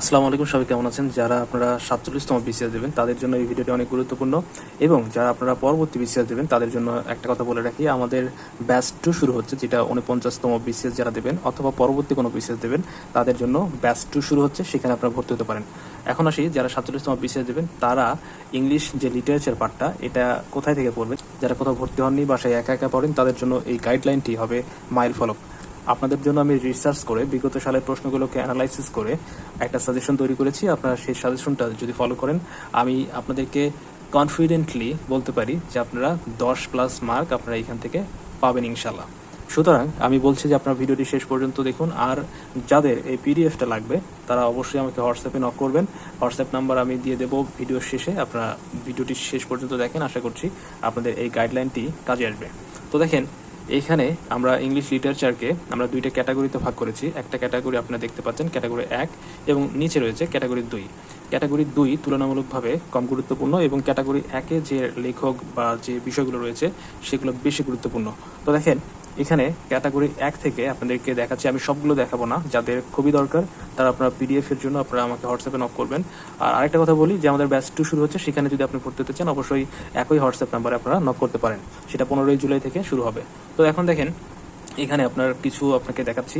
আসসালামু আলাইকুম, সবাই কেমন আছেন? যারা আপনারা সাতচল্লিশতম বিসিএস দেবেন, তাদের জন্য এই ভিডিওটি অনেক গুরুত্বপূর্ণ। এবং যারা আপনারা পরবর্তী বিসিএস দেবেন, তাদের জন্য একটা কথা বলে রাখি, আমাদের ব্যাচ টু শুরু হচ্ছে, যেটা উনপঞ্চাশতম বিসিএস যারা দেবেন, অথবা পরবর্তী কোনো বিসিএস দেবেন, তাদের জন্য ব্যাচ টু শুরু হচ্ছে, সেখানে আপনারা ভর্তি হতে পারেন। এখন আসি, যারা সাতচল্লিশতম বিসিএস দেবেন, তারা ইংলিশ যে লিটারেচার পার্টটা এটা কোথায় থেকে পড়বে যারা কোথাও ভর্তি হননি, বাসায় একা একা পড়েন, তাদের জন্য এই গাইডলাইনটি হবে মাইল ফলক আপনাদের জন্য আমি রিসার্চ করে, বিগত সালের প্রশ্নগুলোকে অ্যানালাইসিস করে একটা সাজেশন তৈরি করেছি। আপনারা সেই সাজেশনটা যদি ফলো করেন, আমি আপনাদেরকে কনফিডেন্টলি বলতে পারি যে আপনারা দশ প্লাস মার্ক আপনারা এখান থেকে পাবেন ইনশাল্লাহ সুতরাং আমি বলছি যে আপনার ভিডিওটি শেষ পর্যন্ত দেখুন, আর যাদের এই পিডিএফটা লাগবে, তারা অবশ্যই আমাকে হোয়াটসঅ্যাপে নক করবেন। হোয়াটসঅ্যাপ নাম্বার আমি দিয়ে দেবো ভিডিওর শেষে, আপনারা ভিডিওটি শেষ পর্যন্ত দেখেন, আশা করছি আপনাদের এই গাইডলাইনটি কাজে আসবে। তো দেখেন এইখানে আমরা ইংলিশ লিটারেচারকে আমরা দুইটা ক্যাটাগরিতে ভাগ করেছি। একটা ক্যাটাগরি আপনারা দেখতে পাচ্ছেন ক্যাটাগরি এক, এবং নিচে রয়েছে ক্যাটাগরি দুই। ক্যাটাগরি দুই তুলনামূলকভাবে কম গুরুত্বপূর্ণ এবং ক্যাটাগরি একে যে লেখক বা যে বিষয়গুলো রয়েছে, সেগুলো বেশি গুরুত্বপূর্ণ। তো দেখেন, এখানে ক্যাটাগরি এক থেকে আপনাদেরকে দেখাচ্ছি, আমি সবগুলো দেখাবো না, যাদের খুবই দরকার। তারা আপনার পিডিএফ এর জন্য আপনারা আমাকে হোয়াটসঅ্যাপে নক করবেন। আর আরেকটা কথা বলি, যে আমাদের ব্যাচ টু শুরু হচ্ছে, সেখানে যদি আপনি পড়তে চান, অবশ্যই একই হোয়াটসঅ্যাপ নাম্বারে আপনারা নক করতে পারেন। সেটা পনেরোই জুলাই থেকে শুরু হবে। তো এখন দেখেন, এখানে আপনার কিছু আপনাকে দেখাচ্ছি।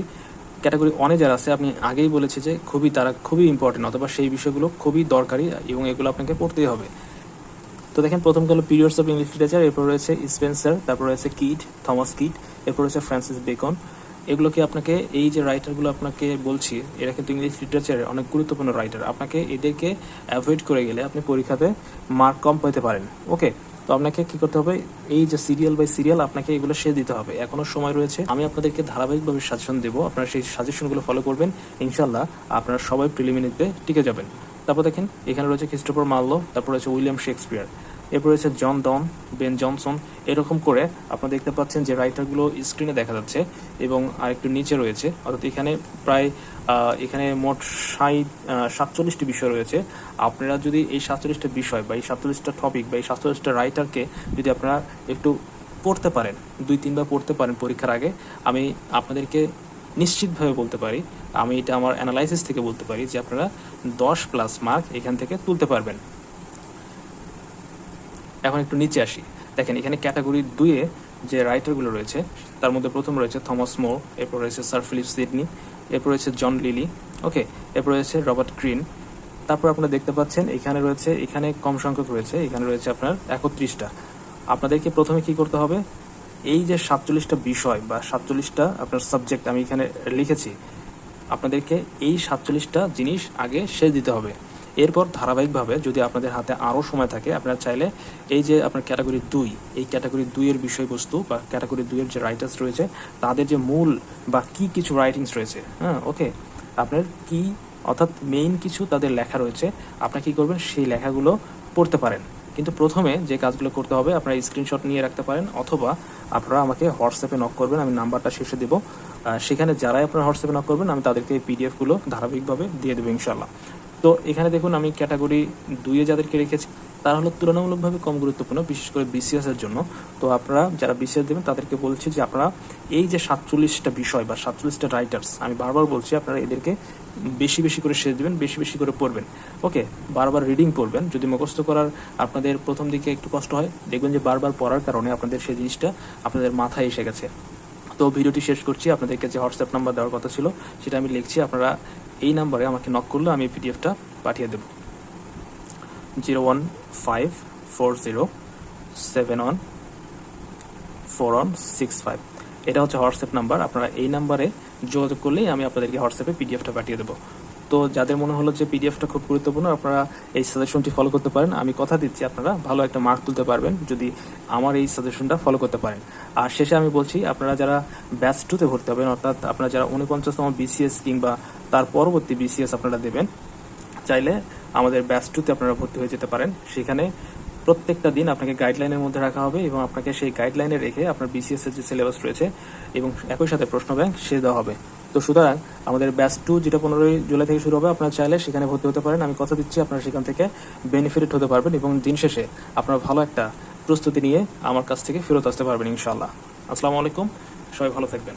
ক্যাটাগরি অনে যারা আছে, আপনি আগেই বলেছি যে খুবই তারা খুবই ইম্পর্টেন্ট অথবা সেই বিষয়গুলো খুবই দরকারি এবং এগুলো আপনাকে পড়তেই হবে। তো দেখেন, প্রথম গেল পিরিয়ডস অফ ইংলিশ লিটারেচার এরপর রয়েছে স্পেন্সার তারপর রয়েছে কিট থমাস কিট এরপর রয়েছে ফ্রান্সিস বেকন এগুলোকে আপনাকে, এই যে রাইটারগুলো আপনাকে বলছি, এরা কিন্তু ইংলিশ লিটারেচারের অনেক গুরুত্বপূর্ণ রাইটার আপনাকে এদেরকে অ্যাভয়েড করে গেলে আপনি পরীক্ষাতে মার্ক কম পেতে পারেন। ওকে তো আপনাকে কি করতে হবে? এই যে সিরিয়াল বাই সিরিয়াল আপনাকে এগুলো সে দিতে হবে। এখনও সময় রয়েছে। আমি আপনাদেরকে ধারাবাহিকভাবে সাজেশন দেবো। আপনারা সেই সাজেশনগুলো ফলো করবেন। ইনশাল্লাহ আপনারা সবাই প্রিলিমিনারিতে টিকে যাবেন। তারপর দেখেন, এখানে রয়েছে খ্রিস্টোফার মাল্লো তারপর রয়েছে উইলিয়াম শেক্সপিয়ার এরপর রয়েছে জন ডন, বেন জনসন। এরকম করে আপনারা দেখতে পাচ্ছেন যে রাইটারগুলো স্ক্রিনে দেখা যাচ্ছে এবং আরেকটু নিচে রয়েছে। অর্থাৎ এখানে প্রায় এখানে মোট ষাট সাতচল্লিশটি বিষয় রয়েছে। আপনারা যদি এই সাতচল্লিশটা বিষয় বা এই সাতচল্লিশটা টপিক বা এই সাতচল্লিশটা রাইটারকে যদি আপনারা একটু পড়তে পারেন, দুই, তিনবার পড়তে পারেন পরীক্ষার আগে, আমি আপনাদেরকে নিশ্চিতভাবে বলতে পারি, আমি এটা আমার অ্যানালাইসিস থেকে বলতে পারি যে আপনারা দশ প্লাস মার্ক এখান থেকে তুলতে পারবেন। এখন একটু নিচে আসি। দেখেন, এখানে ক্যাটাগরি দুইয়ে যে রাইটারগুলো রয়েছে, তার মধ্যে প্রথম রয়েছে থমাস মোর, এরপর রয়েছে স্যার ফিলিপ সিডনি, এরপর রয়েছে জন লিলি, ওকে, এরপর রয়েছে রবার্ট গ্রিন। তারপর আপনারা দেখতে পাচ্ছেন, এখানে রয়েছে, এখানে কম সংখ্যক রয়েছে, এখানে রয়েছে আপনার একত্রিশটা। আপনাদেরকে প্রথমে কি করতে হবে? এই যে সাতচল্লিশটা বিষয় বা সাতচল্লিশটা আপনার সাবজেক্ট আমি এখানে লিখেছি, আপনাদেরকে এই সাতচল্লিশটা জিনিস আগে সে দিতে হবে। এরপর ধারাবাহিকভাবে যদি আপনাদের হাতে আরও সময় থাকে, আপনারা চাইলে এই যে আপনার ক্যাটাগরি দুই, এই ক্যাটাগরি দুইয়ের বিষয়বস্তু বা ক্যাটাগরি দুইয়ের যে রাইটার্স রয়েছে, তাদের যে মূল বা কি কিছু রাইটিংস রয়েছে হ্যাঁ ওকে? আপনার কি, অর্থাৎ মেইন কিছু তাদের লেখা রয়েছে, আপনারা কি করবেন? সেই লেখাগুলো পড়তে পারেন। কিন্তু প্রথমে যে কাজগুলো করতে হবে, আপনারা স্ক্রিনশট নিয়ে রাখতে পারেন, অথবা আপনারা আমাকে হোয়াটসঅ্যাপে নক করবেন, আমি নাম্বারটা শেষে দেবো। সেখানে যারাই আপনারা হোয়াটসঅ্যাপে নক করবেন, আমি তাদেরকে পিডিএফগুলো ধারাবাহিকভাবে দিয়ে দেবো ইনশাল্লাহ তো এখানে দেখুন আমি ক্যাটাগরি দুইয়ে যাদেরকে রেখেছি, তারা হলো তুলনামূলকভাবে কম গুরুত্বপূর্ণ, বিশেষ করে বিসিএস এর জন্য। তো আপনারা যারা বিসিএস দেবেন, তাদেরকে বলছি যে আপনারা এই যে সাতচল্লিশটা বিষয় বা সাতচল্লিশটা রাইটার্স আমি বারবার বলছি, আপনারা এদেরকে বেশি বেশি করে শেষ দেবেন, বেশি বেশি করে পড়বেন। ওকে, বারবার রিডিং পড়বেন। যদি মুখস্থ করার আপনাদের প্রথম দিকে একটু কষ্ট হয়, দেখবেন যে বারবার পড়ার কারণে আপনাদের সেই জিনিসটা আপনাদের মাথায় এসে গেছে। তো ভিডিওটি শেষ করছি। আপনাদেরকে যে হোয়াটসঅ্যাপ নাম্বার দেওয়ার কথা ছিল, সেটা আমি লিখছি। আপনারা এই নাম্বারে আমাকে নক করলে আমি পিডিএফটা পাঠিয়ে দেব। Zero one five four zero seven one four one six five এটা হচ্ছে হোয়াটসঅ্যাপ নাম্বার আপনারা এই নাম্বারে যোগাযোগ করলেই আমি আপনাদেরকে হোয়াটসঅ্যাপে পিডিএফটা পাঠিয়ে দেবো। তো যাদের মনে হলো যে পিডিএফটা খুব গুরুত্বপূর্ণ, আপনারা এই সাজেশনটি ফলো করতে পারেন। আমি কথা দিচ্ছি, আপনারা ভালো একটা মার্ক তুলতে পারবেন যদি আমার এই সাজেশনটা ফলো করতে পারেন। আর শেষে আমি বলছি, আপনারা যারা ব্যাচ টুতে ভর্তি হবেন, অর্থাৎ আপনারা যারা উনপঞ্চাশতম বিসিএস কিংবা তার পরবর্তী বিসিএস আপনারা দেবেন, চাইলে আমাদের ব্যাচ টুতে আপনারা ভর্তি হয়ে যেতে পারেন। সেখানে প্রত্যেকটা দিন আপনাকে গাইডলাইনের মধ্যে রাখা হবে এবং আপনাকে সেই গাইডলাইনে রেখে আপনার বিসিএস এর যে সিলেবাস রয়েছে এবং একই সাথে প্রশ্ন ব্যাংক সে দেওয়া হবে। তো সুতরাং আমাদের ব্যাচ টু যেটা পনেরোই জুলাই থেকে শুরু হবে, আপনারা চাইলে সেখানে ভর্তি হতে পারেন। আমি কথা দিচ্ছি, আপনারা সেখান থেকে বেনিফিট হতে পারবেন এবং দিন শেষে আপনার ভালো একটা প্রস্তুতি নিয়ে আমার কাছ থেকে ফেরত আসতে পারবেন ইনশাল্লাহ আসসালামু আলাইকুম, সবাই ভালো থাকবেন।